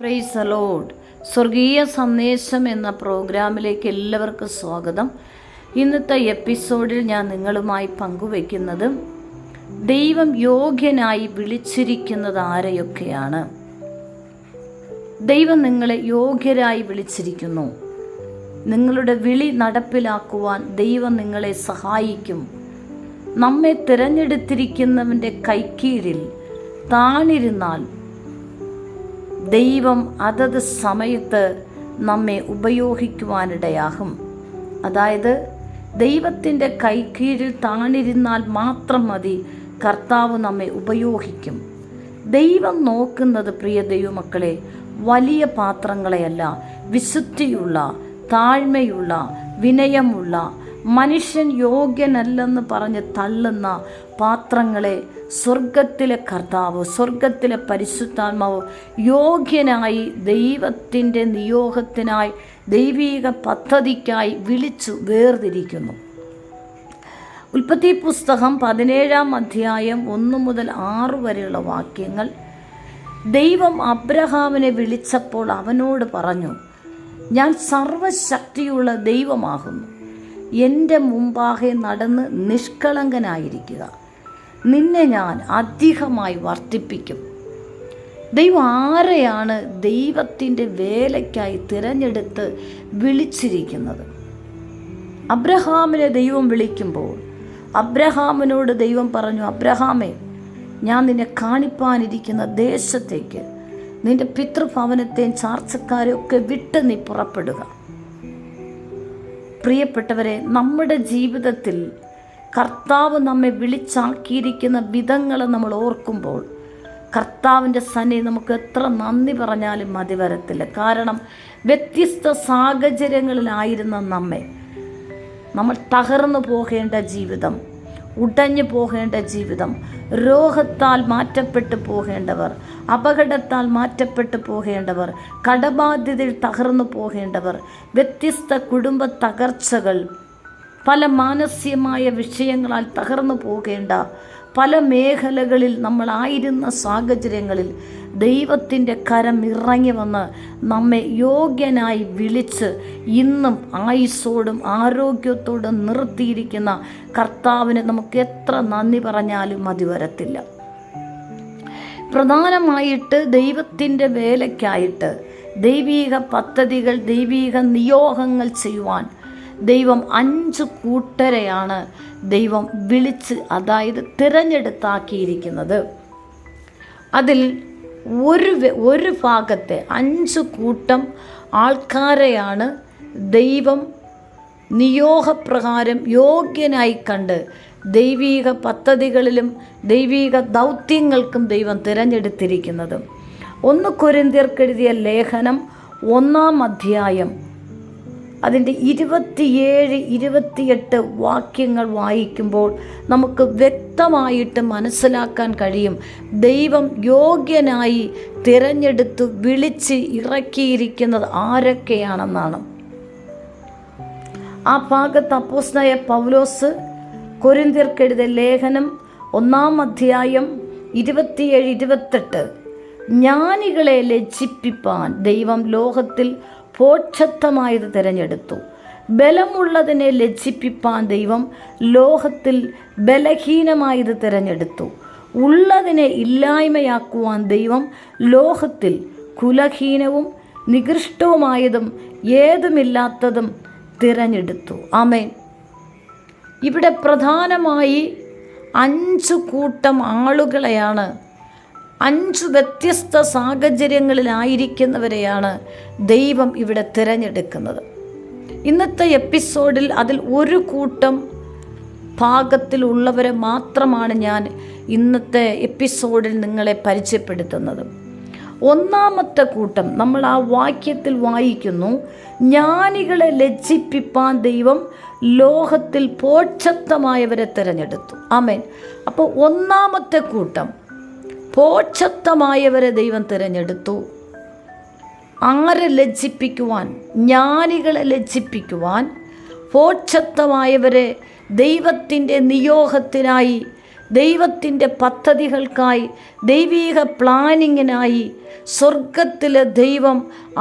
Price allowed സ്വർഗീയ സന്ദേശം എന്ന പ്രോഗ്രാമിലേക്ക് എല്ലാവർക്കും സ്വാഗതം. ഇന്നത്തെ എപ്പിസോഡിൽ ഞാൻ നിങ്ങളുമായി പങ്കുവയ്ക്കുന്നത് ദൈവം യോഗ്യനായി വിളിച്ചിരിക്കുന്നത് ആരെയൊക്കെയാണ്? ദൈവം നിങ്ങളെ യോഗ്യരായി വിളിച്ചിരിക്കുന്നു. നിങ്ങളുടെ വിളി നടപ്പിലാക്കുവാൻ ദൈവം നിങ്ങളെ സഹായിക്കും. നമ്മെ തിരഞ്ഞെടുത്തിരിക്കുന്നവന്റെ കൈക്കീഴിൽ താണിരുന്നാൽ ദൈവം അതത് സമയത്ത് നമ്മെ ഉപയോഗിക്കുവാനിടയാകും. അതായത് ദൈവത്തിന്റെ കീഴിൽ താണിരുന്നാൽ മാത്രം മതി കർത്താവ് നമ്മെ ഉപയോഗിക്കും. ദൈവം നോക്കുന്നത് പ്രിയ ദൈവമക്കളെ വലിയ പാത്രങ്ങളെയല്ല വിശുദ്ധിയുള്ള താഴ്മയുള്ള വിനയമുള്ള മനുഷ്യൻ യോഗ്യനല്ലെന്ന് പറഞ്ഞ് തള്ളുന്ന പാത്രങ്ങളെ സ്വർഗത്തിലെ കർത്താവ് സ്വർഗത്തിലെ പരിശുദ്ധാത്മാവ് യോഗ്യനായി ദൈവത്തിന്റെ നിയോഗത്തിനായി ദൈവീക പദ്ധതിക്കായി വിളിച്ചു വേർതിരിക്കുന്നു. ഉൽപ്പത്തി പുസ്തകം പതിനേഴാം അധ്യായം ഒന്ന് മുതൽ ആറ് വരെയുള്ള വാക്യങ്ങൾ ദൈവം അബ്രഹാമിനെ വിളിച്ചപ്പോൾ അവനോട് പറഞ്ഞു ഞാൻ സർവശക്തിയുള്ള ദൈവമാകുന്നു. എന്റെ മുമ്പാകെ നടന്ന് നിഷ്കളങ്കനായിരിക്കുക. നിന്നെ ഞാൻ അധികമായി വർദ്ധിപ്പിക്കും. ദൈവം ആരെയാണ് ദൈവത്തിന്റെ വേലയ്ക്കായി തിരഞ്ഞെടുത്ത് വിളിച്ചിരിക്കുന്നത്? അബ്രഹാമിനെ ദൈവം വിളിക്കുമ്പോൾ അബ്രഹാമിനോട് ദൈവം പറഞ്ഞു അബ്രഹാമേ ഞാൻ നിന്നെ കാണിപ്പാനിരിക്കുന്ന ദേശത്തേക്ക് നിന്റെ പിതൃഭവനത്തെയും ചാർച്ചക്കാരെയൊക്കെ വിട്ട് നീ പുറപ്പെടുക. പ്രിയപ്പെട്ടവരെ നമ്മുടെ ജീവിതത്തിൽ കർത്താവ് നമ്മെ വിളിച്ചാക്കിയിരിക്കുന്ന വിധങ്ങൾ നമ്മൾ ഓർക്കുമ്പോൾ കർത്താവിന്റെ സന്നി നമുക്ക് എത്ര നന്ദി പറഞ്ഞാലും മതി വരത്തില്ല. കാരണം വ്യത്യസ്ത സാഹചര്യങ്ങളിലായിരുന്ന നമ്മെ നമ്മൾ തകർന്നു പോകേണ്ട ജീവിതം ഉടഞ്ഞു പോകേണ്ട ജീവിതം രോഗത്താൽ മാറ്റപ്പെട്ടു പോകേണ്ടവർ അപകടത്താൽ മാറ്റപ്പെട്ടു പോകേണ്ടവർ കടബാധ്യതയിൽ തകർന്നു പോകേണ്ടവർ വ്യത്യസ്ത കുടുംബ തകർച്ചകൾ പല മാനസികമായ വിഷയങ്ങളാൽ തകർന്നു പോകേണ്ട പല മേഖലകളിൽ നമ്മളായിരുന്ന സാഹചര്യങ്ങളിൽ ദൈവത്തിന്റെ കരം ഇറങ്ങി വന്ന് നമ്മെ യോഗ്യനായി വിളിച്ച് ഇന്നും ആയുസ്സോടും ആരോഗ്യത്തോടും നിർത്തിയിരിക്കുന്ന കർത്താവിന് നമുക്ക് എത്ര നന്ദി പറഞ്ഞാലും മതി വരത്തില്ല. പ്രധാനമായിട്ട് ദൈവത്തിന്റെ വേലയ്ക്കായിട്ട് ദൈവീക പദ്ധതികൾ ദൈവീക നിയോഗങ്ങൾ ചെയ്യുവാൻ ദൈവം അഞ്ച് കൂട്ടരെയാണ് ദൈവം വിളിച്ച് അതായത് തിരഞ്ഞെടുത്താക്കിയിരിക്കുന്നത്. അതിൽ ഒരു ഒരു ഭാഗത്തെ അഞ്ച് കൂട്ടം ആൾക്കാരെയാണ് ദൈവം നിയോഗപ്രകാരം യോഗ്യനായി കണ്ട് ദൈവീക പദ്ധതികളിലും ദൈവീക ദൗത്യങ്ങൾക്കും ദൈവം തിരഞ്ഞെടുത്തിരിക്കുന്നത്. ഒന്ന് കൊരിന്തിയർക്കെഴുതിയ ലേഖനം ഒന്നാം അധ്യായം അതിന്റെ ഇരുപത്തിയേഴ് ഇരുപത്തിയെട്ട് വാക്യങ്ങൾ വായിക്കുമ്പോൾ നമുക്ക് വ്യക്തമായിട്ട് മനസ്സിലാക്കാൻ കഴിയും. ദൈവം യോഗ്യനായി തിരഞ്ഞെടുത്ത് വിളിച്ച് ഇറക്കിയിരിക്കുന്നത് ആരൊക്കെയാണെന്നാണ്. ആ ഭാഗത്ത് അപ്പോസ്നായ പൗലോസ് കൊരിന്തിയർക്കെഴുതിയ ലേഖനം ഒന്നാം അധ്യായം ഇരുപത്തിയേഴ് ഇരുപത്തെട്ട്. ജ്ഞാനികളെ ലജ്ജിപ്പിപ്പാൻ ദൈവം ലോകത്തിൽ പോക്ഷത്വമായത് തിരഞ്ഞെടുത്തു. ബലമുള്ളതിനെ ലജ്ജിപ്പിപ്പാൻ ദൈവം ലോകത്തിൽ ബലഹീനമായത് തിരഞ്ഞെടുത്തു. ഉള്ളതിനെ ഇല്ലായ്മയാക്കുവാൻ ദൈവം ലോകത്തിൽ കുലഹീനവും നികൃഷ്ടവുമായതും ഏതുമില്ലാത്തതും തിരഞ്ഞെടുത്തു. ആമേൻ. ഇവിടെ പ്രധാനമായി അഞ്ച് കൂട്ടം ആളുകളെയാണ്. അഞ്ച് വ്യത്യസ്ത സാഹചര്യങ്ങളിലായിരിക്കുന്നവരെയാണ് ദൈവം ഇവിടെ തിരഞ്ഞെടുക്കുന്നത്. ഇന്നത്തെ എപ്പിസോഡിൽ അതിൽ ഒരു കൂട്ടം ഭാഗത്തിലുള്ളവരെ മാത്രമാണ് ഞാൻ ഇന്നത്തെ എപ്പിസോഡിൽ നിങ്ങളെ പരിചയപ്പെടുത്തുന്നത്. ഒന്നാമത്തെ കൂട്ടം നമ്മൾ ആ വാക്യത്തിൽ വായിക്കുന്നു ജ്ഞാനികളെ ലജ്ജിപ്പിപ്പാൻ ദൈവം ലോഹത്തിൽ പോക്ഷത്വമായവരെ തിരഞ്ഞെടുത്തു. ആമേൻ. അപ്പോൾ ഒന്നാമത്തെ കൂട്ടം പോക്ഷത്വമായവരെ ദൈവം തിരഞ്ഞെടുത്തു. ആരെ ലജ്ജിപ്പിക്കുവാൻ? ജ്ഞാനികളെ ലജ്ജിപ്പിക്കുവാൻ പോക്ഷത്വമായവരെ ദൈവത്തിന്റെ നിയോഗത്തിനായി ദൈവത്തിന്റെ പദ്ധതികൾക്കായി ദൈവീക പ്ലാനിങ്ങിനായി സ്വർഗത്തിലെ ദൈവം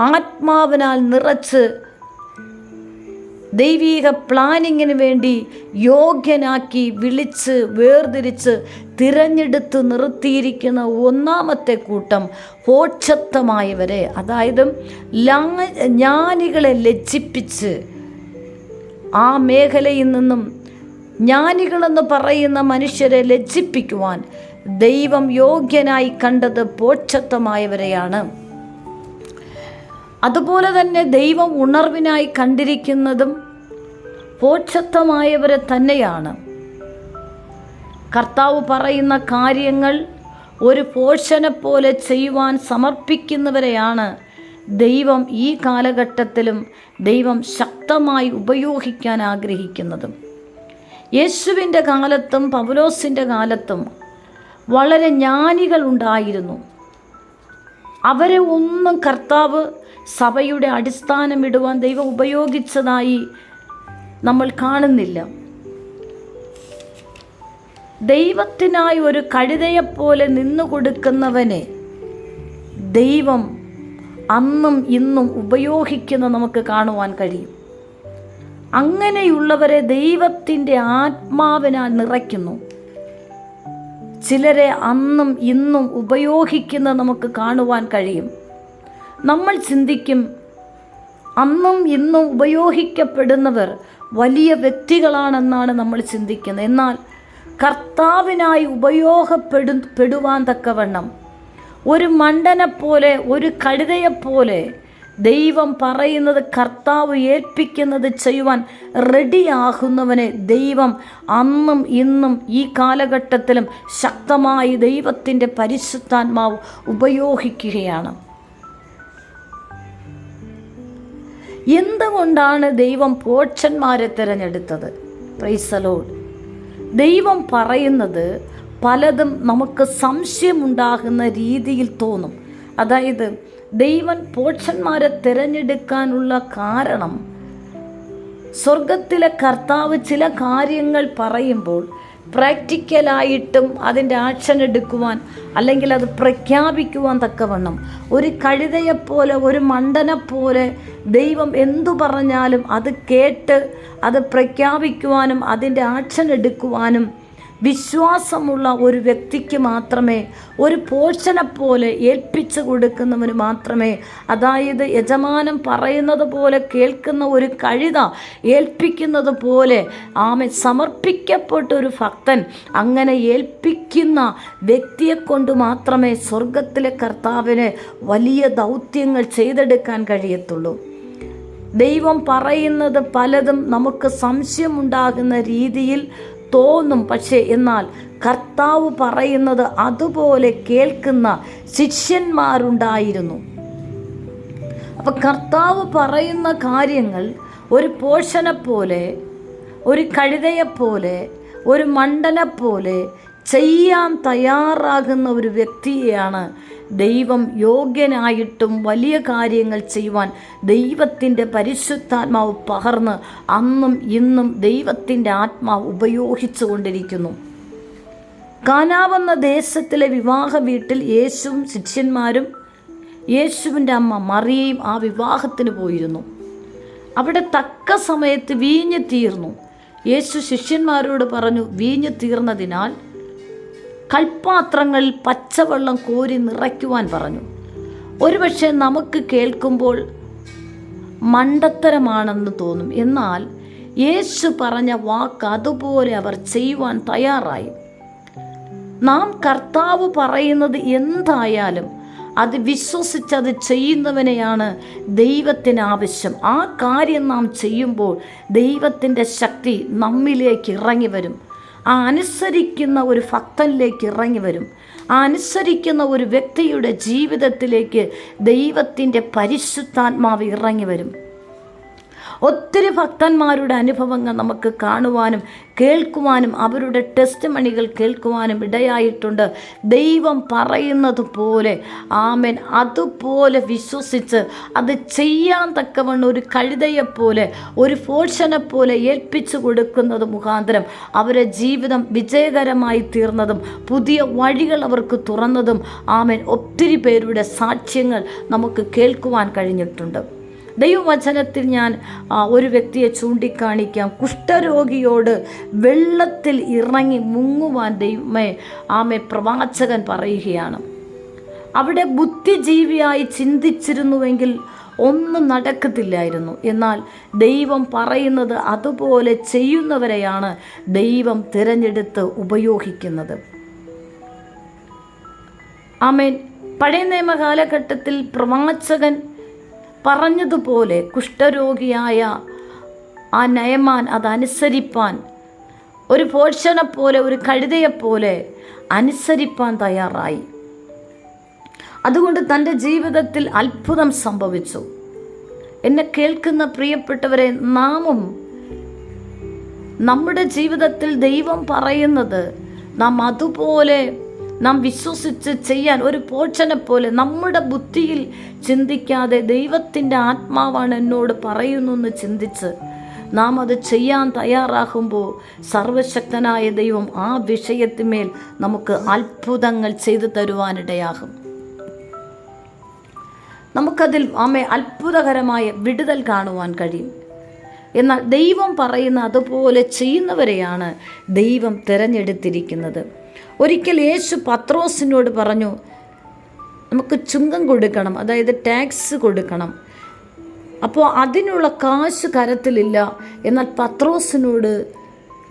ആത്മാവിനാൽ നിറച്ച് ദൈവീക പ്ലാനിങ്ങിന് വേണ്ടി യോഗ്യനാക്കി വിളിച്ച് വേർതിരിച്ച് തിരഞ്ഞെടുത്ത് നിർത്തിയിരിക്കുന്ന ഒന്നാമത്തെ കൂട്ടം പോക്ഷത്വമായവരെ അതായത് ലാ- ജ്ഞാനികളെ ലജ്ജിപ്പിച്ച് ആ മേഖലയിൽ നിന്നും ജ്ഞാനികളെന്ന് പറയുന്ന മനുഷ്യരെ ലജ്ജിപ്പിക്കുവാൻ ദൈവം യോഗ്യനായി കണ്ടത് പോക്ഷത്വമായവരെയാണ്. അതുപോലെ തന്നെ ദൈവം ഉണർവിനായി കണ്ടിരിക്കുന്നതും പോക്ഷത്വമായവരെ തന്നെയാണ്. കർത്താവ് പറയുന്ന കാര്യങ്ങൾ ഒരു പോഷനെ പോലെ ചെയ്യുവാൻ സമർപ്പിക്കുന്നവരെയാണ് ദൈവം ഈ കാലഘട്ടത്തിലും ദൈവം ശക്തമായി ഉപയോഗിക്കാൻ ആഗ്രഹിക്കുന്നതും. യേശുവിന്റെ കാലത്തും പൗലോസിന്റെ കാലത്തും വളരെ ജ്ഞാനികൾ ഉണ്ടായിരുന്നു. അവരെ ഒന്നും കർത്താവ് സഭയുടെ അടിസ്ഥാനമിടുവാൻ ദൈവം ഉപയോഗിച്ചതായി നമ്മൾ കാണുന്നില്ല. ദൈവത്തിനായി ഒരു കഴുതയെപ്പോലെ നിന്നു കൊടുക്കുന്നവനെ ദൈവം അന്നും ഇന്നും ഉപയോഗിക്കുന്ന നമുക്ക് കാണുവാൻ കഴിയും. അങ്ങനെയുള്ളവരെ ദൈവത്തിന്റെ ആത്മാവിനാൽ നിറയ്ക്കുന്നു. ചിലരെ അന്നും ഇന്നും ഉപയോഗിക്കുന്ന നമുക്ക് കാണുവാൻ കഴിയും. നമ്മൾ ചിന്തിക്കും അന്നും ഇന്നും ഉപയോഗിക്കപ്പെടുന്നവർ വലിയ വ്യക്തികളാണെന്നാണ് നമ്മൾ ചിന്തിക്കുന്നത്. എന്നാൽ കർത്താവിനായി ഉപയോഗപ്പെടു പെടുവാൻ തക്കവണ്ണം ഒരു മണ്ടനെപ്പോലെ ഒരു കഴുതയെപ്പോലെ ദൈവം പറയുന്നത് കർത്താവ് ഏൽപ്പിക്കുന്നത് ചെയ്യുവാൻ റെഡിയാകുന്നവനെ ദൈവം അന്നും ഇന്നും ഈ കാലഘട്ടത്തിലും ശക്തമായി ദൈവത്തിന്റെ പരിശുദ്ധാത്മാവ് ഉപയോഗിക്കുകയാണ്. എന്തുകൊണ്ടാണ് ദൈവം പോക്ഷന്മാരെ തിരഞ്ഞെടുത്തത്? പ്രൈസലോഡ് ദൈവം പറയുന്നത് പലതും നമുക്ക് സംശയമുണ്ടാകുന്ന രീതിയിൽ തോന്നും. അതായത് ദൈവം പോക്ഷന്മാരെ തിരഞ്ഞെടുക്കാനുള്ള കാരണം. സ്വർഗത്തിലെ കർത്താവ് ചില കാര്യങ്ങൾ പറയുമ്പോൾ പ്രാക്ടിക്കലായിട്ടും അതിന്റെ ആക്ഷൻ എടുക്കുവാൻ അല്ലെങ്കിൽ അത് പ്രഖ്യാപിക്കുവാൻ തക്കവണ്ണം. ഒരു കഴുതയെപ്പോലെ ഒരു മണ്ടനെപ്പോലെ ദൈവം എന്തു പറഞ്ഞാലും അത് കേട്ട് അത് പ്രഖ്യാപിക്കുവാനും അതിന്റെ ആക്ഷൻ എടുക്കുവാനും വിശ്വാസമുള്ള ഒരു വ്യക്തിക്ക് മാത്രമേ ഒരു പോഷനെ പോലെ ഏൽപ്പിച്ചു കൊടുക്കുന്നവന് മാത്രമേ അതായത് യജമാനം പറയുന്നത് പോലെ കേൾക്കുന്ന ഒരു കഴുത ഏൽപ്പിക്കുന്നത് പോലെ ആമെ സമർപ്പിക്കപ്പെട്ട ഒരു ഭക്തൻ അങ്ങനെ ഏൽപ്പിക്കുന്ന വ്യക്തിയെ കൊണ്ട് മാത്രമേ സ്വർഗത്തിലെ കർത്താവിന് വലിയ ദൗത്യങ്ങൾ ചെയ്തെടുക്കാൻ കഴിയത്തുള്ളൂ. ദൈവം പറയുന്നത് പലതും നമുക്ക് സംശയമുണ്ടാകുന്ന രീതിയിൽ തോന്നും. പക്ഷേ എന്നാൽ കർത്താവ് പറയുന്നത് അതുപോലെ കേൾക്കുന്ന ശിഷ്യന്മാരുണ്ടായിരുന്നു. അപ്പം കർത്താവ് പറയുന്ന കാര്യങ്ങൾ ഒരു പോഷനെപ്പോലെ പോലെ ഒരു കഴുതയെപ്പോലെ ഒരു മണ്ടനെപ്പോലെ ചെയ്യാൻ തയ്യാറാകുന്ന ഒരു വ്യക്തിയെയാണ് ദൈവം യോഗ്യനായിട്ടും വലിയ കാര്യങ്ങൾ ചെയ്യുവാൻ ദൈവത്തിന്റെ പരിശുദ്ധാത്മാവ് പകർന്ന് അന്നും ഇന്നും ദൈവത്തിന്റെ ആത്മാവ് ഉപയോഗിച്ചു കൊണ്ടിരിക്കുന്നു. കാനാവെന്ന ദേശത്തിലെ വിവാഹ വീട്ടിൽ യേശുവും ശിഷ്യന്മാരും യേശുവിന്റെ അമ്മ മറിയയും ആ വിവാഹത്തിന് പോയിരുന്നു. അവിടെ തക്ക സമയത്ത് വീഞ്ഞ് തീർന്നു. യേശു ശിഷ്യന്മാരോട് പറഞ്ഞു വീഞ്ഞ് തീർന്നതിനാൽ കൽപ്പാത്രങ്ങളിൽ പച്ചവെള്ളം കോരി നിറയ്ക്കുവാൻ പറഞ്ഞു. ഒരുപക്ഷെ നമുക്ക് കേൾക്കുമ്പോൾ മണ്ടത്തരമാണെന്ന് തോന്നും. എന്നാൽ യേശു പറഞ്ഞ വാക്ക് അതുപോലെ അവർ ചെയ്യുവാൻ തയ്യാറായി. നാം കർത്താവ് പറയുന്നത് എന്തായാലും അത് വിശ്വസിച്ചത് ചെയ്യുന്നവനെയാണ് ദൈവത്തിന് ആവശ്യം. ആ കാര്യം നാം ചെയ്യുമ്പോൾ ദൈവത്തിന്റെ ശക്തി നമ്മിലേക്ക് ഇറങ്ങി വരും. ആ അനുസരിക്കുന്ന ഒരു ഭക്തനിലേക്ക് ഇറങ്ങി വരും. ആ അനുസരിക്കുന്ന ഒരു വ്യക്തിയുടെ ജീവിതത്തിലേക്ക് ദൈവത്തിന്റെ പരിശുദ്ധാത്മാവ് ഇറങ്ങി വരും. ഒത്തിരി ഭക്തന്മാരുടെ അനുഭവങ്ങൾ നമുക്ക് കാണുവാനും കേൾക്കുവാനും അവരുടെ ടെസ്റ്റ് മണികൾ കേൾക്കുവാനും ഇടയായിട്ടുണ്ട്. ദൈവം പറയുന്നത് പോലെ ആമൻ. അതുപോലെ വിശ്വസിച്ച് അത് ചെയ്യാൻ തക്കവണ്ണം ഒരു കഴുതയെപ്പോലെ ഒരു ഫോഷനെപ്പോലെ പോലെ ഏൽപ്പിച്ചു കൊടുക്കുന്നത് മുഖാന്തരം അവരെ ജീവിതം വിജയകരമായി തീർന്നതും പുതിയ വഴികൾ അവർക്ക് തുറന്നതും ആമൻ ഒത്തിരി പേരുടെ സാക്ഷ്യങ്ങൾ നമുക്ക് കേൾക്കുവാൻ കഴിഞ്ഞിട്ടുണ്ട്. ദൈവവചനത്തിൽ ഞാൻ ഒരു വ്യക്തിയെ ചൂണ്ടിക്കാണിക്കാം. കുഷ്ഠരോഗിയോട് വെള്ളത്തിൽ ഇറങ്ങി മുങ്ങുവാൻ ദൈവമേ ആമെ പ്രവാചകൻ പറയുകയാണ്. അവിടെ ബുദ്ധിജീവിയായി ചിന്തിച്ചിരുന്നുവെങ്കിൽ ഒന്നും നടക്കത്തില്ലായിരുന്നു. എന്നാൽ ദൈവം പറയുന്നത് അതുപോലെ ചെയ്യുന്നവരെയാണ് ദൈവം തിരഞ്ഞെടുത്ത് ഉപയോഗിക്കുന്നത്. ആമേൻ. പഴയ നിയമ കാലഘട്ടത്തിൽ പ്രവാചകൻ പറഞ്ഞതുപോലെ കുഷ്ഠരോഗിയായ ആ നയമാൻ അതനുസരിപ്പാൻ ഒരു പോഷനെ പോലെ ഒരു കഴുതയെപ്പോലെ അനുസരിപ്പാൻ തയ്യാറായി. അതുകൊണ്ട് തന്റെ ജീവിതത്തിൽ അത്ഭുതം സംഭവിച്ചു. എന്നെ കേൾക്കുന്ന പ്രിയപ്പെട്ടവരെ നാമും നമ്മുടെ ജീവിതത്തിൽ ദൈവം പറയുന്നത് നാം അതുപോലെ നാം വിശ്വസിച്ച് ചെയ്യാൻ ഒരു പോഷനെ പോലെ നമ്മുടെ ബുദ്ധിയിൽ ചിന്തിക്കാതെ ദൈവത്തിന്റെ ആത്മാവാണ് എന്നോട് പറയുന്നു എന്ന് ചിന്തിച്ച് നാം അത് ചെയ്യാൻ തയ്യാറാകുമ്പോൾ സർവശക്തനായ ദൈവം ആ വിഷയത്തിന്മേൽ നമുക്ക് അത്ഭുതങ്ങൾ ചെയ്തു തരുവാനിടയാകും. നമുക്കതിൽ ആമെ അത്ഭുതകരമായ വിടുതൽ കാണുവാൻ കഴിയും. എന്നാൽ ദൈവം പറയുന്ന അതുപോലെ ചെയ്യുന്നവരെയാണ് ദൈവം തിരഞ്ഞെടുത്തിരിക്കുന്നത്. ഒരിക്കൽ യേശു പത്രോസിനോട് പറഞ്ഞു നമുക്ക് ചുങ്കം കൊടുക്കണം അതായത് ടാക്സ് കൊടുക്കണം. അപ്പോൾ അതിനുള്ള കാശ് കരത്തിലില്ല. എന്നാൽ പത്രോസിനോട്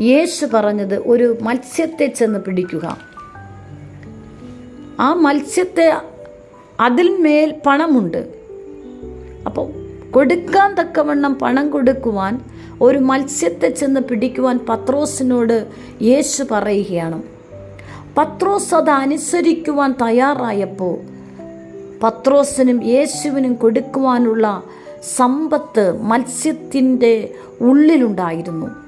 യേശു പറഞ്ഞത് ഒരു മത്സ്യത്തെ ചെന്ന് പിടിക്കുക. ആ മത്സ്യത്തെ അതിന്മേൽ പണമുണ്ട്. അപ്പോൾ കൊടുക്കാൻ തക്കവണ്ണം പണം കൊടുക്കുവാൻ ഒരു മത്സ്യത്തെ ചെന്ന് പിടിക്കുവാൻ പത്രോസിനോട് യേശു പറയുകയാണ്. പത്രോസ് അത് അനുസരിക്കുവാൻ തയ്യാറായപ്പോൾ പത്രോസിനും യേശുവിനും കൊടുക്കുവാനുള്ള സമ്പത്ത് മത്സ്യത്തിന്റെ ഉള്ളിലുണ്ടായിരുന്നു.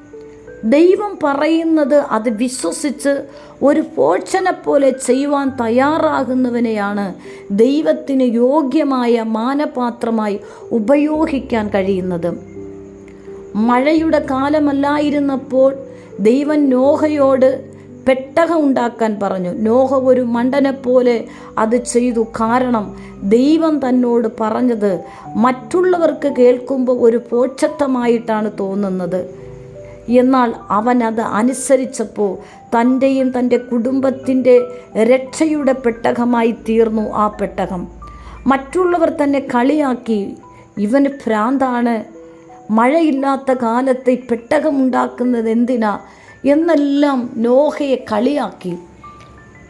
ദൈവം പറയുന്നത് അത് വിശ്വസിച്ച് ഒരു പോഷനെ പോലെ ചെയ്യുവാൻ തയ്യാറാകുന്നവനെയാണ് ദൈവത്തിന് യോഗ്യമായ മാനപാത്രമായി ഉപയോഗിക്കാൻ കഴിയുന്നത്. മഴയുടെ കാലമല്ലായിരുന്നപ്പോൾ ദൈവം നോഹയോട് പെട്ടക ഉണ്ടാക്കാൻ പറഞ്ഞു. നോഹ ഒരു മണ്ടനെ പോലെ അത് ചെയ്തു. കാരണം ദൈവം തന്നോട് പറഞ്ഞത് മറ്റുള്ളവർക്ക് കേൾക്കുമ്പോൾ ഒരു പോക്ഷത്വമായിട്ടാണ് തോന്നുന്നത്. എന്നാൽ അവൻ അത് അനുസരിച്ചപ്പോൾ തന്റെയും തന്റെ കുടുംബത്തിന്റെ രക്ഷയുടെ പെട്ടകമായി തീർന്നു ആ പെട്ടകം. മറ്റുള്ളവർ തന്നെ കളിയാക്കി ഇവന് ഭ്രാന്താണ് മഴയില്ലാത്ത കാലത്ത് ഈ പെട്ടകമുണ്ടാക്കുന്നത് എന്തിനാ? എന്നെല്ലാം നോഹയെ കളിയാക്കി.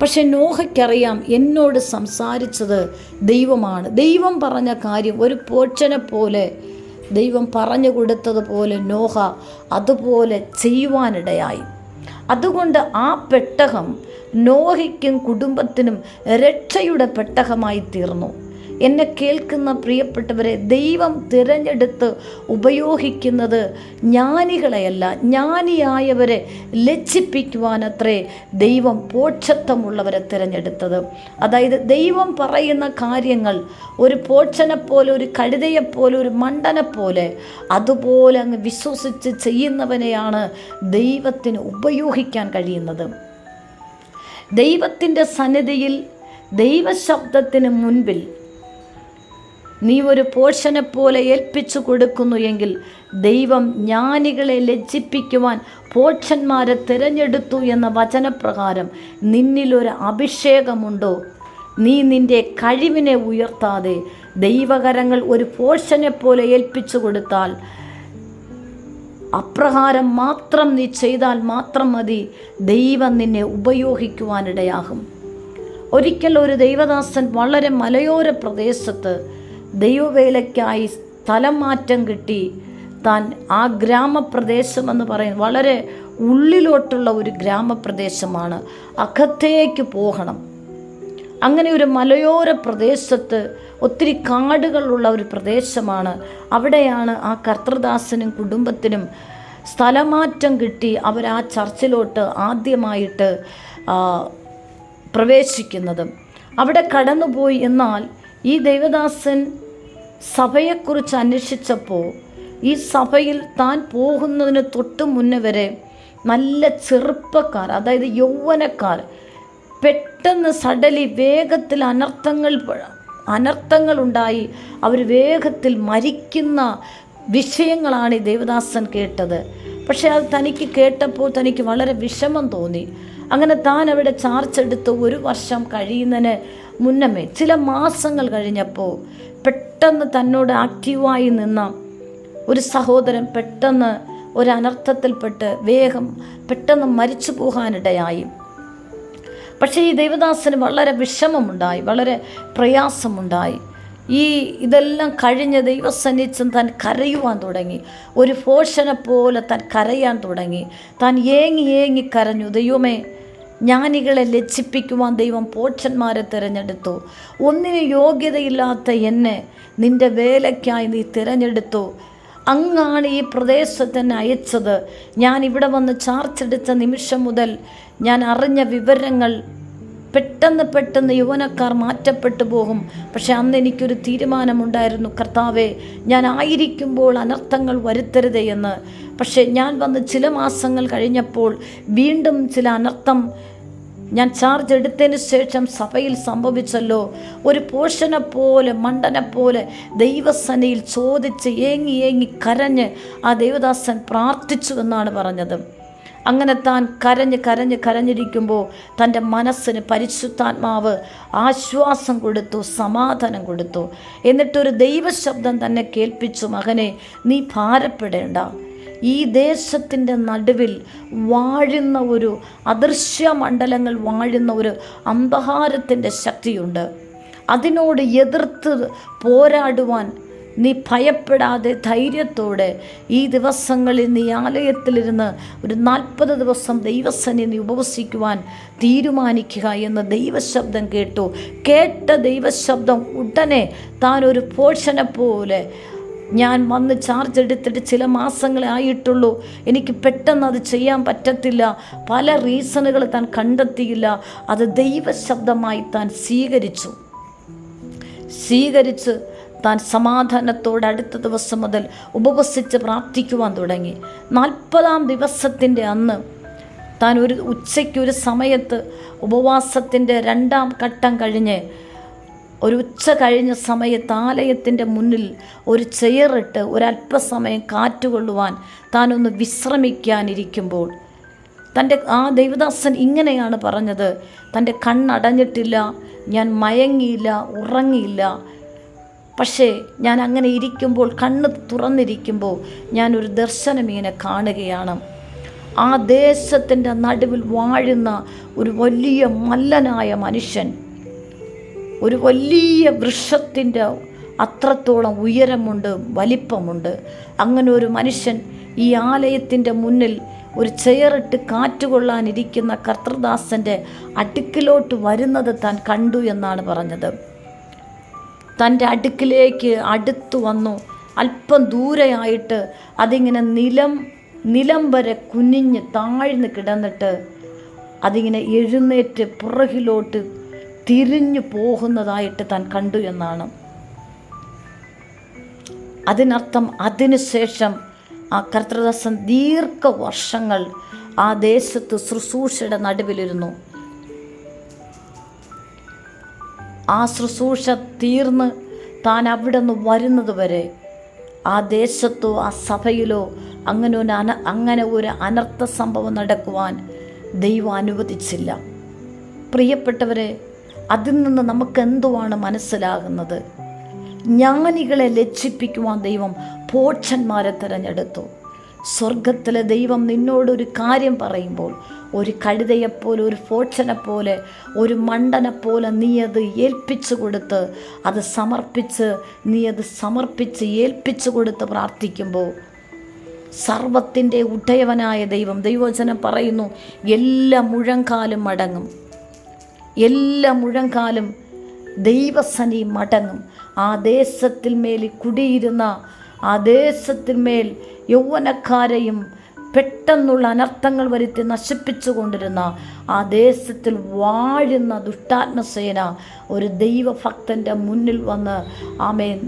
പക്ഷെ നോഹയ്ക്കറിയാം എന്നോട് സംസാരിച്ചത് ദൈവമാണ്. ദൈവം പറഞ്ഞ കാര്യം ഒരു പോച്ചനെ പോലെ ദൈവം പറഞ്ഞു കൊടുത്തതുപോലെ നോഹ അതുപോലെ ചെയ്യുവാനിടയായി. അതുകൊണ്ട് ആ പെട്ടകം നോഹയ്ക്കും കുടുംബത്തിനും രക്ഷയുടെ പെട്ടകമായി തീർന്നു. എന്നെ കേൾക്കുന്ന പ്രിയപ്പെട്ടവരെ ദൈവം തിരഞ്ഞെടുത്ത് ഉപയോഗിക്കുന്നത് ജ്ഞാനികളെയല്ല. ജ്ഞാനിയായവരെ ലജ്ജിപ്പിക്കുവാനത്രേ ദൈവം പോക്ഷത്വമുള്ളവരെ തിരഞ്ഞെടുത്തത്. അതായത് ദൈവം പറയുന്ന കാര്യങ്ങൾ ഒരു പോക്ഷനെപ്പോലെ ഒരു കഴുതയെപ്പോലെ ഒരു മണ്ടനെപ്പോലെ അതുപോലെ അങ്ങ് വിശ്വസിച്ച് ചെയ്യുന്നവനെയാണ് ദൈവത്തിന് ഉപയോഗിക്കാൻ കഴിയുന്നത്. ദൈവത്തിന്റെ സന്നിധിയിൽ ദൈവശബ്ദത്തിന് മുൻപിൽ നീ ഒരു പോഷനെ പോലെ ഏൽപ്പിച്ചു കൊടുക്കുന്നു എങ്കിൽ ദൈവം ജ്ഞാനികളെ ലജ്ജിപ്പിക്കുവാൻ പോഷന്മാരെ തിരഞ്ഞെടുത്തു എന്ന വചനപ്രകാരം നിന്നിലൊരു അഭിഷേകമുണ്ടോ? നീ നിന്റെ കഴിവിനെ ഉയർത്താതെ ദൈവകരങ്ങൾ ഒരു പോഷനെ പോലെ ഏൽപ്പിച്ചു കൊടുത്താൽ അപ്രകാരം മാത്രം നീ ചെയ്താൽ മാത്രം മതി ദൈവം നിന്നെ ഉപയോഗിക്കുവാനിടയാകും. ഒരിക്കൽ ഒരു ദൈവദാസൻ വളരെ മലയോര പ്രദേശത്ത് ദൈവവേലയ്ക്കായി സ്ഥലം മാറ്റം കിട്ടി. താൻ ആ ഗ്രാമപ്രദേശമെന്ന് പറയുന്നത് വളരെ ഉള്ളിലോട്ടുള്ള ഒരു ഗ്രാമപ്രദേശമാണ്. അകത്തേക്ക് പോകണം. അങ്ങനെ ഒരു മലയോര പ്രദേശത്ത് ഒത്തിരി കാടുകളുള്ള ഒരു പ്രദേശമാണ്. അവിടെയാണ് ആ കർത്തൃദാസനും കുടുംബത്തിനും സ്ഥലമാറ്റം കിട്ടി. അവർ ആ ചർച്ചിലോട്ട് ആദ്യമായിട്ട് പ്രവേശിക്കുന്നത്. അവിടെ കടന്നുപോയി എന്നാൽ ഈ ദൈവദാസൻ സഭയെക്കുറിച്ച് അന്വേഷിച്ചപ്പോൾ ഈ സഭയിൽ താൻ പോകുന്നതിന് തൊട്ട് മുന്നേ വരെ നല്ല ചെറുപ്പക്കാർ അതായത് യൗവനക്കാർ പെട്ടെന്ന് സഡലി വേഗത്തിൽ അനർത്ഥങ്ങൾ അനർത്ഥങ്ങൾ ഉണ്ടായി അവർ വേഗത്തിൽ മരിക്കുന്ന വിഷയങ്ങളാണ് ഈ ദേവദാസൻ കേട്ടത്. പക്ഷേ അത് തനിക്ക് കേട്ടപ്പോൾ തനിക്ക് വളരെ വിഷമം തോന്നി. അങ്ങനെ താൻ അവിടെ ചാർജ് എടുത്ത് ഒരു വർഷം കഴിയുന്നതിന് മുന്നമേ ചില മാസങ്ങൾ കഴിഞ്ഞപ്പോൾ പെട്ടെന്ന് തന്നോട് ആക്റ്റീവായി നിന്ന ഒരു സഹോദരൻ പെട്ടെന്ന് ഒരു വേഗം പെട്ടെന്ന് മരിച്ചു പോകാനിടയായി. പക്ഷേ ഈ ദേവദാസന് വളരെ വിഷമമുണ്ടായി വളരെ പ്രയാസമുണ്ടായി. ഈ ഇതെല്ലാം കഴിഞ്ഞ് ദൈവസന്നിധിച്ചും താൻ കരയുവാൻ തുടങ്ങി. ഒരു പോഷനെ പോലെ താൻ കരയാൻ തുടങ്ങി. താൻ ഏങ്ങി ഏങ്ങി കരഞ്ഞു ദൈവമേ ജ്ഞാനികളെ ലജ്ജിപ്പിക്കുവാൻ ദൈവം പോച്ചന്മാരെ തിരഞ്ഞെടുത്തു. ഒന്നിന് യോഗ്യതയില്ലാത്ത എന്നെ നിന്റെ വേലയ്ക്കായി നീ തിരഞ്ഞെടുത്തു. അങ്ങാണ് ഈ പ്രദേശത്ത് എന്നെ അയച്ചത്. ഞാൻ ഇവിടെ വന്ന് ചാർച്ചെടുത്ത നിമിഷം മുതൽ ഞാൻ അറിഞ്ഞ വിവരങ്ങൾ പെട്ടെന്ന് പെട്ടെന്ന് യുവനക്കാർ മാറ്റപ്പെട്ടു പോകും. പക്ഷെ അന്ന് എനിക്കൊരു തീരുമാനമുണ്ടായിരുന്നു. കർത്താവെ ഞാൻ ആയിരിക്കുമ്പോൾ അനർത്ഥങ്ങൾ വരുത്തരുതേ എന്ന്. പക്ഷെ ഞാൻ വന്ന് ചില മാസങ്ങൾ കഴിഞ്ഞപ്പോൾ വീണ്ടും ചില അനർത്ഥം ഞാൻ ചാർജ് എടുത്തതിന് ശേഷം സഭയിൽ സംഭവിച്ചല്ലോ. ഒരു പോഷനെ പോലെ മണ്ടനെ പോലെ ദൈവസനയിൽ ചോദിച്ച് ഏങ്ങി ഏങ്ങി കരഞ്ഞ് ആ ദൈവദാസൻ പ്രാർത്ഥിച്ചു എന്നാണ് പറഞ്ഞത്. അങ്ങനെ താൻ കരഞ്ഞ് കരഞ്ഞ് കരഞ്ഞിരിക്കുമ്പോൾ തന്റെ മനസ്സിന് പരിശുദ്ധാത്മാവ് ആശ്വാസം കൊടുത്തു സമാധാനം കൊടുത്തു. എന്നിട്ടൊരു ദൈവശബ്ദം തന്നെ കേൾപ്പിച്ചു മകനെ നീ ഭാരപ്പെടേണ്ട. ഈ ദേശത്തിന്റെ നടുവിൽ വാഴുന്ന ഒരു അദൃശ്യ മണ്ഡലങ്ങൾ വാഴുന്ന ഒരു അന്ധകാരത്തിന്റെ ശക്തിയുണ്ട്. അതിനോട് എതിർത്ത് പോരാടുവാൻ നീ ഭയപ്പെടാതെ ധൈര്യത്തോടെ ഈ ദിവസങ്ങളിൽ നീ ആലയത്തിലിരുന്ന് ഒരു നാൽപ്പത് ദിവസം ദൈവസനെ നീ ഉപവസിക്കുവാൻ തീരുമാനിക്കുക എന്ന് ദൈവശബ്ദം കേട്ടു. കേട്ട ദൈവശബ്ദം ഉടനെ താൻ ഒരു പോഷനെ പോലെ ഞാൻ വന്ന് ചാർജ് എടുത്തിട്ട് ചില മാസങ്ങളെ ആയിട്ടുള്ളൂ. എനിക്ക് പെട്ടെന്ന് അത് ചെയ്യാൻ പറ്റത്തില്ല. പല റീസണുകൾ താൻ കണ്ടെത്തിയില്ല. അത് ദൈവശബ്ദമായി താൻ സ്വീകരിച്ചു. സ്വീകരിച്ച് താൻ സമാധാനത്തോടെ അടുത്ത ദിവസം മുതൽ ഉപവസിച്ച് പ്രാർത്ഥിക്കുവാൻ തുടങ്ങി. നാൽപ്പതാം ദിവസത്തിന്റെ അന്ന് താൻ ഒരു ഉച്ചയ്ക്ക് ഒരു സമയത്ത് ഉപവാസത്തിന്റെ രണ്ടാം ഘട്ടം കഴിഞ്ഞ് ഒരു ഉച്ച കഴിഞ്ഞ സമയത്ത് ആലയത്തിന്റെ മുന്നിൽ ഒരു ചെയറിട്ട് ഒരല്പസമയം കാറ്റുകൊള്ളുവാൻ താനൊന്ന് വിശ്രമിക്കാനിരിക്കുമ്പോൾ തന്റെ ആ ദൈവദാസൻ ഇങ്ങനെയാണ് പറഞ്ഞത്. തന്റെ കണ്ണടഞ്ഞിട്ടില്ല ഞാൻ മയങ്ങിയില്ല ഉറങ്ങിയില്ല പക്ഷേ ഞാൻ അങ്ങനെ ഇരിക്കുമ്പോൾ കണ്ണ് തുറന്നിരിക്കുമ്പോൾ ഞാനൊരു ദർശനം ഇങ്ങനെ കാണുകയാണ്. ആ ദേശത്തിന്റെ നടുവിൽ വാഴുന്ന ഒരു വലിയ മല്ലനായ മനുഷ്യൻ ഒരു വലിയ വൃക്ഷത്തിന്റെ അത്രത്തോളം ഉയരമുണ്ട് വലിപ്പമുണ്ട്. അങ്ങനെ ഒരു മനുഷ്യൻ ഈ ആലയത്തിന്റെ മുന്നിൽ ഒരു ചെയറിട്ട് കാറ്റുകൊള്ളാനിരിക്കുന്ന കർത്തൃദാസന്റെ അടുക്കിലോട്ട് വരുന്നത് താൻ കണ്ടു എന്നാണ് പറഞ്ഞത്. തന്റെ അടുക്കിലേക്ക് അടുത്തു വന്നു. അല്പം ദൂരെയായിട്ട് അതിങ്ങനെ നിലം നിലം വരെ കുനിഞ്ഞ് താഴ്ന്ന് കിടന്നിട്ട് അതിങ്ങനെ എഴുന്നേറ്റ് പുറകിലോട്ട് തിരിഞ്ഞു പോകുന്നതായിട്ട് താൻ കണ്ടു എന്നാണ്. അതിനർത്ഥം അതിനുശേഷം ആ കർത്തൃദാസൻ ദീർഘവർഷങ്ങൾ ആ ദേശത്ത് ശുശ്രൂഷയുടെ നടുവിലിരുന്നു. ആ ശുശ്രൂഷ തീർന്ന് താൻ അവിടെ നിന്ന് വരുന്നത് വരെ ആ ദേശത്തോ ആ സഭയിലോ അങ്ങനെ ഒരു അന അങ്ങനെ ഒരു അനർത്ഥ സംഭവം നടക്കുവാൻ ദൈവം അനുവദിച്ചില്ല. പ്രിയപ്പെട്ടവരെ അതിൽ നിന്ന് നമുക്ക് എന്തുവാണ് മനസ്സിലാകുന്നത്? ജ്ഞാനികളെ ലജ്ജിപ്പിക്കുവാൻ ദൈവം പോക്ഷന്മാരെ തിരഞ്ഞെടുത്തു. സ്വർഗത്തിലെ ദൈവം നിന്നോടൊരു കാര്യം പറയുമ്പോൾ ഒരു കഴുതയെപ്പോലെ ഒരു ഫോക്ഷനെപ്പോലെ ഒരു മണ്ടനെപ്പോലെ നീ അത് ഏൽപ്പിച്ചു കൊടുത്ത് അത് സമർപ്പിച്ച് നീ അത് സമർപ്പിച്ച് ഏൽപ്പിച്ചു കൊടുത്ത് പ്രാർത്ഥിക്കുമ്പോൾ സർവത്തിന്റെ ഉടയവനായ ദൈവം ദൈവവചനം പറയുന്നു എല്ലാ മുഴങ്കാലും മടങ്ങും. എല്ലാ മുഴങ്കാലും ദൈവസനി മടങ്ങും. ആ ദേശത്തിൽ മേൽ കുടിയിരുന്ന ആ ദേശത്തിന്മേൽ യൗവനക്കാരെയും പെട്ടെന്നുള്ള അനർത്ഥങ്ങൾ വരുത്തി നശിപ്പിച്ചു കൊണ്ടിരുന്ന ആ ദേശത്തിൽ വാഴുന്ന ദുഷ്ടാത്മസേന ഒരു ദൈവഭക്തന്റെ മുന്നിൽ വന്ന് ആമേൻ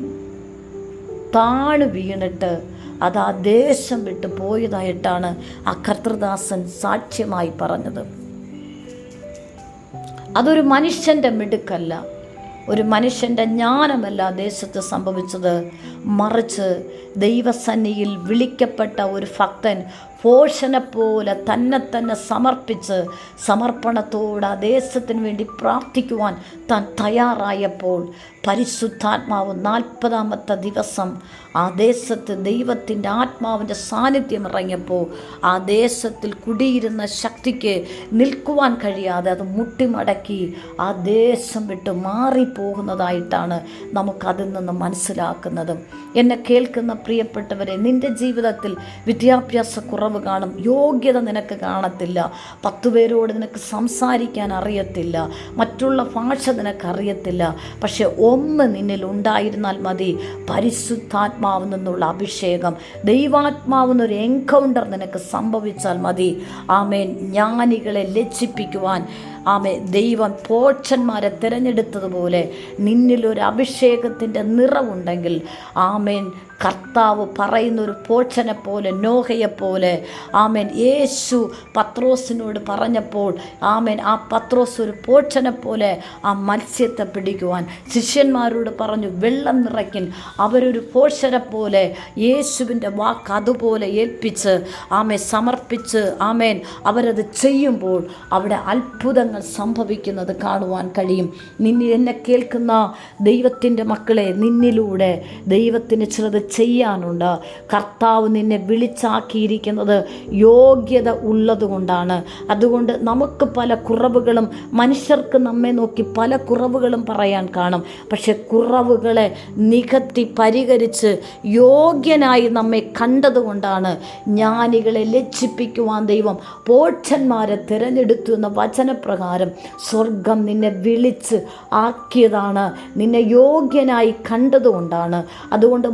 താണു വീണിട്ട് അത് ആ ദേശം വിട്ട് പോയതായിട്ടാണ് ആ കർത്തൃദാസൻ സാക്ഷ്യമായി പറഞ്ഞത്. അതൊരു മനുഷ്യന്റെ മിടുക്കല്ല. ഒരു മനുഷ്യന്റെ ജ്ഞാനമല്ല ദേശത്ത് സംഭവിച്ചത്. മറിച്ച് ദൈവസന്നിയിൽ വിളിക്കപ്പെട്ട ഒരു ഭക്തൻ പോഷനെ പോലെ തന്നെ തന്നെ സമർപ്പിച്ച് സമർപ്പണത്തോടെ ആ ദേശത്തിന് വേണ്ടി പ്രാർത്ഥിക്കുവാൻ താൻ തയ്യാറായപ്പോൾ പരിശുദ്ധാത്മാവ് നാൽപ്പതാമത്തെ ദിവസം ആ ദേശത്ത് ദൈവത്തിന്റെ ആത്മാവിന്റെ സാന്നിധ്യം ഇറങ്ങിയപ്പോൾ ആ ദേശത്തിൽ കുടിയിരുന്ന ശക്തിക്ക് നിൽക്കുവാൻ കഴിയാതെ അത് മുട്ടിമടക്കി ആ ദേശം വിട്ട് മാറിപ്പോകുന്നതായിട്ടാണ് നമുക്കതിൽ നിന്ന് മനസ്സിലാക്കുന്നത്. എന്നെ കേൾക്കുന്ന പ്രിയപ്പെട്ടവരെ നിന്റെ ജീവിതത്തിൽ വിദ്യാഭ്യാസ കുറവ് കാണും. യോഗ്യത നിനക്ക് കാണത്തില്ല. പത്തു പേരോട് നിനക്ക് സംസാരിക്കാൻ അറിയത്തില്ല. മറ്റുള്ള ഭാഷ നിനക്ക് അറിയത്തില്ല. പക്ഷെ ഒന്ന് നിന്നിൽ ഉണ്ടായിരുന്നാൽ മതി. പരിശുദ്ധാത്മാവ് നിന്നുള്ള അഭിഷേകം. ദൈവാത്മാവ് എന്നൊരു എൻകൗണ്ടർ നിനക്ക് സംഭവിച്ചാൽ മതി. ആമേൻ. ജ്ഞാനികളെ ലജ്ജിപ്പിക്കുവാൻ. ആമേ ദൈവം പോക്ഷന്മാരെ തിരഞ്ഞെടുത്തതുപോലെ നിന്നിലൊരു അഭിഷേകത്തിന്റെ നിറവുണ്ടെങ്കിൽ ആമേൻ. കർത്താവ് പറയുന്ന ഒരു പോച്ചനെ പോലെ നോഹയെപ്പോലെ. ആമേൻ. യേശു പത്രോസിനോട് പറഞ്ഞപ്പോൾ ആമേൻ ആ പത്രോസ് ഒരു പോച്ചനെ പോലെ ആ മത്സ്യത്തെ പിടിക്കുവാൻ. ശിഷ്യന്മാരോട് പറഞ്ഞു വെള്ളം നിറയ്ക്കൻ. അവരൊരു പോഷനെ പോലെ യേശുവിന്റെ വാക്ക് അതുപോലെ ഏൽപ്പിച്ച് ആമേ സമർപ്പിച്ച് ആമേൻ അവരത് ചെയ്യുമ്പോൾ അവിടെ അത്ഭുതങ്ങൾ സംഭവിക്കുന്നത് കാണുവാൻ കഴിയും. നിന്നിൽ എന്നെ കേൾക്കുന്ന ദൈവത്തിന്റെ മക്കളെ നിന്നിലൂടെ ദൈവത്തിന് ചിലത് ചെയ്യാനുണ്ട്. കർത്താവ് നിന്നെ വിളിച്ചാക്കിയിരിക്കുന്നത് യോഗ്യത ഉള്ളതുകൊണ്ടാണ്. അതുകൊണ്ട് നമുക്ക് പല കുറവുകളും മനുഷ്യർക്ക് നമ്മെ നോക്കി പല കുറവുകളും പറയാൻ കാണും. പക്ഷെ കുറവുകളെ നികത്തി പരിഹരിച്ച് യോഗ്യനായി നമ്മെ കണ്ടതുകൊണ്ടാണ് ജ്ഞാനികളെ ലജ്ജിപ്പിക്കുവാൻ ദൈവം പോക്ഷന്മാരെ തിരഞ്ഞെടുത്തു എന്ന വചനപ്രകാരം സ്വർഗം നിന്നെ വിളിച്ച് ആക്കിയതാണ്. നിന്നെ യോഗ്യനായി കണ്ടതുകൊണ്ടാണ്. അതുകൊണ്ട്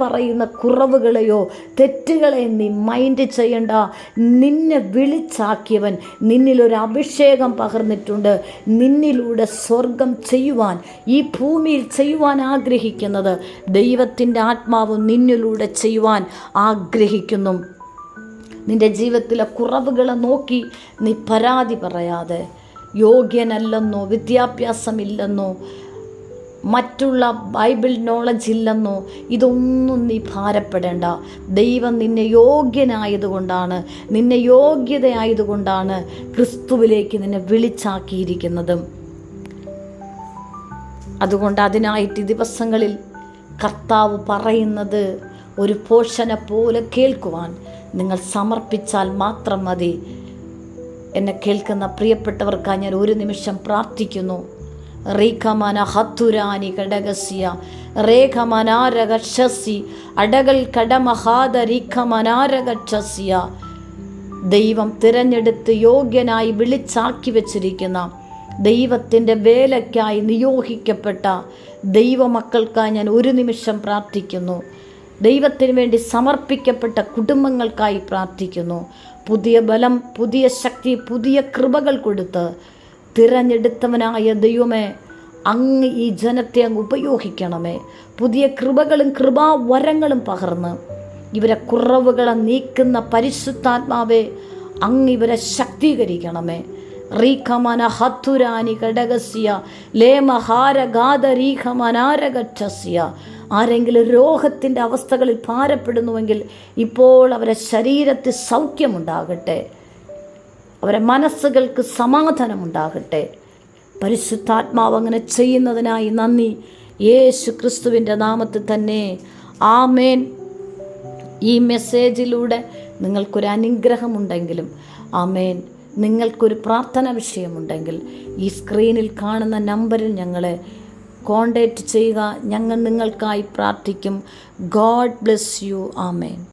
പറയുന്ന കുറവുകളെയോ തെറ്റുകളെ നീ മൈൻഡ് ചെയ്യണ്ട. നിന്നെ വിളിച്ചാക്കിയവൻ നിന്നിലൊരു അഭിഷേകം പകർന്നിട്ടുണ്ട്. നിന്നിലൂടെ സ്വർഗം ചെയ്യുവാൻ ഈ ഭൂമിയിൽ ചെയ്യുവാൻ ആഗ്രഹിക്കുന്നത് ദൈവത്തിന്റെ ആത്മാവ് നിന്നിലൂടെ ചെയ്യുവാൻ ആഗ്രഹിക്കുന്നു. നിന്റെ ജീവിതത്തിലെ കുറവുകളെ നോക്കി നീ പരാതി പറയാതെ. യോഗ്യനല്ലെന്നോ വിദ്യാഭ്യാസമില്ലെന്നോ മറ്റുള്ള ബൈബിൾ നോളജ് ഇല്ലെന്നോ ഇതൊന്നും നീ ഭാരപ്പെടേണ്ട. ദൈവം നിന്നെ യോഗ്യനായതുകൊണ്ടാണ് നിന്നെ യോഗ്യതയായതുകൊണ്ടാണ് ക്രിസ്തുവിലേക്ക് നിന്നെ വിളിച്ചാക്കിയിരിക്കുന്നതും. അതുകൊണ്ട് അതിനായിട്ട് ദിവസങ്ങളിൽ കർത്താവ് പറയുന്നത് ഒരു പോഷനെ പോലെ കേൾക്കുവാൻ നിങ്ങൾ സമർപ്പിച്ചാൽ മാത്രം മതി. എന്നെ കേൾക്കുന്ന പ്രിയപ്പെട്ടവർക്കായി ഞാൻ ഒരു നിമിഷം പ്രാർത്ഥിക്കുന്നു. റീഖമന ഹത്തുരാനി കടകസ്യ രേഖമനാരകക്ഷസി അടകൾ കടമഹാദരീഖമനാരകക്ഷസ്യ ദൈവം തിരഞ്ഞെടുത്ത് യോഗ്യനായി വിളിച്ചാക്കി വച്ചിരിക്കുന്ന ദൈവത്തിന്റെ വേലയ്ക്കായി നിയോഗിക്കപ്പെട്ട ദൈവമക്കൾക്കായി ഞാൻ ഒരു നിമിഷം പ്രാർത്ഥിക്കുന്നു. ദൈവത്തിന് വേണ്ടി സമർപ്പിക്കപ്പെട്ട കുടുംബങ്ങൾക്കായി പ്രാർത്ഥിക്കുന്നു. പുതിയ ബലം പുതിയ ശക്തി പുതിയ കൃപകൾ കൊടുത്ത് തിരഞ്ഞെടുത്തവനായ ദൈവമേ അങ്ങ് ഈ ജനത്തെ അങ്ങ് ഉപയോഗിക്കണമേ. പുതിയ കൃപകളും കൃപാവരങ്ങളും പകർന്ന് ഇവരെ കുറവുകളെ നീക്കുന്ന പരിശുദ്ധാത്മാവെ അങ്ങ് ഇവരെ ശക്തീകരിക്കണമേ. റീഖമന ഹത്തുരാനി ഘടകസ്യ ലേമഹാരഗാധരീഖമനാരഗക്ഷസ്യ ആരെങ്കിലും രോഗത്തിന്റെ അവസ്ഥകളിൽ ഭാരപ്പെടുന്നുവെങ്കിൽ ഇപ്പോൾ അവരെ ശരീരത്തിൽ സൗഖ്യമുണ്ടാകട്ടെ. അവരെ മനസ്സുകൾക്ക് സമാധാനമുണ്ടാകട്ടെ. പരിശുദ്ധാത്മാവ് അങ്ങനെ ചെയ്യുന്നതിനായി നന്ദി. യേശു ക്രിസ്തുവിന്റെ നാമത്തിൽ തന്നെ. ആമേൻ. ഈ മെസ്സേജിലൂടെ നിങ്ങൾക്കൊരു അനുഗ്രഹമുണ്ടെങ്കിലും ആമേൻ. നിങ്ങൾക്കൊരു പ്രാർത്ഥന വിഷയമുണ്ടെങ്കിൽ ഈ സ്ക്രീനിൽ കാണുന്ന നമ്പറിൽ ഞങ്ങളെ കോണ്ടാക്റ്റ് ചെയ്യുക. ഞങ്ങൾ നിങ്ങൾക്കായി പ്രാർത്ഥിക്കും. God bless you. ആമേൻ.